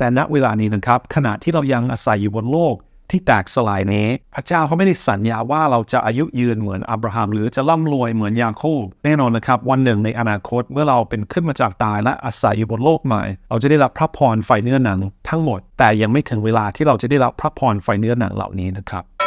แต่ณเวลานี้นะครับขณะที่เรายังอาศัยอยู่บนโลกที่แตกสลายนี้ พระเจ้าเขาไม่ได้สัญญาว่าเราจะอายุยืนเหมือนอับราฮัม หรือจะร่ำรวยเหมือนยาโคบแน่นอนนะครับ วันหนึ่งในอนาคตเมื่อเราเป็นขึ้นมาจากตายและอาศัยอยู่บนโลกใหม่ เราจะได้รับพระพรไฟเนื้อหนังทั้งหมด แต่ยังไม่ถึงเวลาที่เราจะได้รับพระพรไฟเนื้อหนังเหล่านี้นะครับ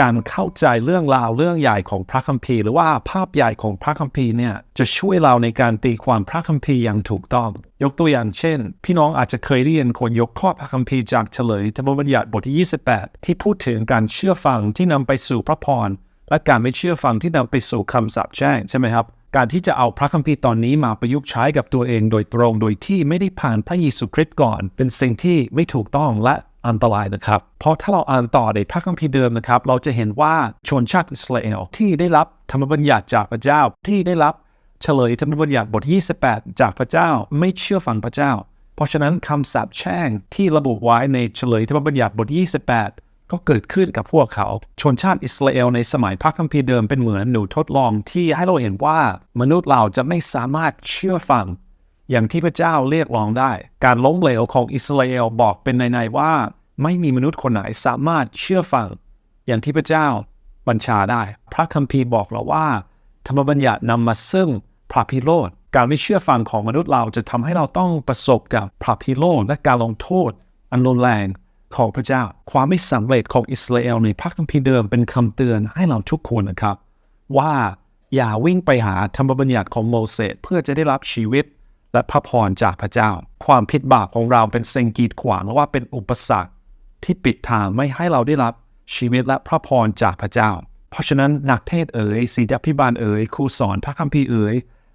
การเข้าใจเรื่องราวเรื่องใหญ่ของพระคัมภีร์ หรือว่าภาพใหญ่ของพระคัมภีร์เนี่ยจะช่วยเราในการตีความพระคัมภีร์อย่างถูกต้อง ยกตัวอย่างเช่น พี่น้องอาจจะเคยเรียนคนยกข้อพระคัมภีร์จากเฉลยธรรมบัญญัติบทที่ 28 ที่พูดถึงการเชื่อฟังที่นำไปสู่พระพรและการไม่เชื่อฟังที่นำไปสู่คำสาปแช่งใช่ไหมครับการที่จะเอาพระคัมภีร์ตอนนี้มาประยุกต์ใช้กับตัวเองโดยตรง โดยที่ไม่ได้ผ่านพระเยซูคริสต์ก่อน เป็นสิ่งที่ไม่ถูกต้องและ อันตรายนะครับ เพราะถ้าเราอ่านต่อในพระคัมภีร์เดิมนะครับ เราจะเห็นว่าชนชาติอิสราเอลที่ได้รับธรรมบัญญัติจากพระเจ้า ที่ได้รับเฉลยธรรมบัญญัติบท 28 จากพระเจ้าไม่เชื่อฟังพระเจ้า เพราะฉะนั้นคำสาปแช่งที่ระบุไว้ในเฉลยธรรมบัญญัติบท 28ก็เกิดขึ้นกับพวกเขา ชนชาติอิสราเอลในสมัยพระคัมภีร์เดิมเป็นเหมือนหนูทดลองที่ให้เราเห็นว่ามนุษย์เราจะไม่สามารถเชื่อฟัง อย่างที่พระเจ้าเรียกร้องได้ การล้มเหลวของอิสราเอลบอกเป็นในๆว่า ไม่มีมนุษย์คนไหนสามารถเชื่อฟังอย่างที่พระเจ้าบัญชาได้ พระคัมภีร์บอกเราว่า ธรรมบัญญัตินำมาซึ่งพระพิโรธการไม่เชื่อฟังของมนุษย์เราจะทำให้เราต้องประสบกับพระพิโรธและการลงโทษ อันรุนแรงของพระเจ้า ความไม่สำเร็จของอิสราเอลในพระคัมภีร์เดิมเป็นคำเตือนให้เราทุกคนนะครับ ว่าอย่าวิ่งไปหาธรรมบัญญัติของโมเสสเพื่อจะได้รับชีวิต และพระพรจากพระเจ้า ความผิดบาปของเราเป็นสิ่งกีดขวางและว่าเป็นอุปสรรค ที่ปิดทางไม่ให้เราได้รับชีวิตและพระพรจากพระเจ้า เพราะฉะนั้นนักเทศเอ๋ยศิษยาพิบาลเอ๋ยครูสอนพระคัมภีร์เอ๋ย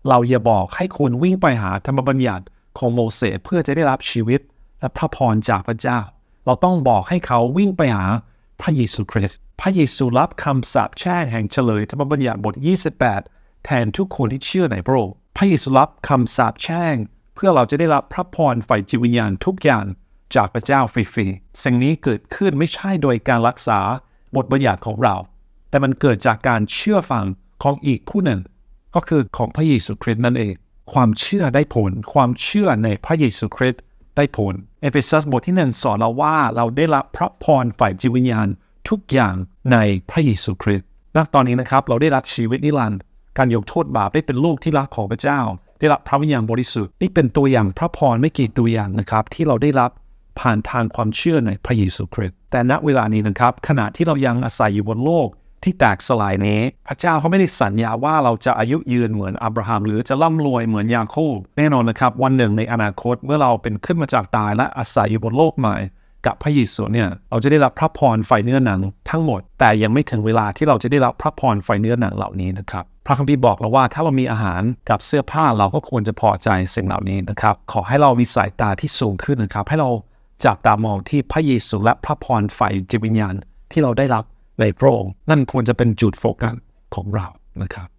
เราอย่าบอกให้คนวิ่งไปหาธรรมบัญญัติของโมเสสเพื่อจะได้รับชีวิตและพระพรจากพระเจ้า เราต้องบอกให้เขาวิ่งไปหาพระเยซูคริสต์พระเยซูรับคำสาปแช่งแห่งเฉลยธรรมบัญญัติบท 28 แทนทุกคนที่เชื่อในพระองค์พระเยซูรับคำสาปแช่ง เพื่อเราจะได้รับพระพรฝ่ายจิตวิญญาณทุกอย่าง จากพระเจ้าฟรีๆ สิ่งนี้เกิดขึ้นไม่ใช่โดยการรักษาบทบัญญัติของเรา แต่มันเกิดจากการเชื่อฟังของอีกผู้หนึ่ง ก็คือของพระเยซูคริสต์นั่นเอง ความเชื่อได้ผล ความเชื่อในพระเยซูคริสต์ได้ผล เอเฟซัสบทที่หนึ่งสอนเราว่าเราได้รับพระพรฝ่ายจิตวิญญาณทุกอย่างในพระเยซูคริสต์ณตอนนี้นะครับเราได้รับชีวิตนิรันดร์การยกโทษบาปได้เป็นลูกที่รักของพระเจ้า ได้รับพระวิญญาณบริสุทธิ์นี่เป็นตัวอย่างพระพรไม่กี่ตัวอย่างนะครับ ที่เราได้รับ ผ่านทางความเชื่อในพระเยซูคริสต์แต่ณเวลานี้นะครับขณะที่เรายังอาศัยอยู่บนโลกที่แตกสลายนี้ พระเจ้าเขาไม่ได้สัญญาว่าเราจะอายุยืนเหมือนอับราฮัม หรือจะร่ำรวยเหมือนยาโคบแน่นอนนะครับวันหนึ่งในอนาคตเมื่อเราเป็นขึ้นมาจากตายและอาศัยอยู่บนโลกใหม่ กับพระเยซูเนี่ยเราจะได้รับพระพรไฟเนื้อหนังทั้งหมด แต่ยังไม่ถึงเวลาที่เราจะได้รับพระพรไฟเนื้อหนังเหล่านี้นะครับพระคัมภีร์บอกเราว่าถ้าเรามีอาหารกับเสื้อผ้าเราก็ควรจะพอใจสิ่งเหล่านี้นะครับขอให้เรามีสายตาที่สูงขึ้นนะครับให้เรา จับตามองที่พระเยซูและพระพรไฟจิตวิญญาณที่เราได้รับในพระองค์นั่นควรจะเป็นจุดโฟกัสของเรานะครับ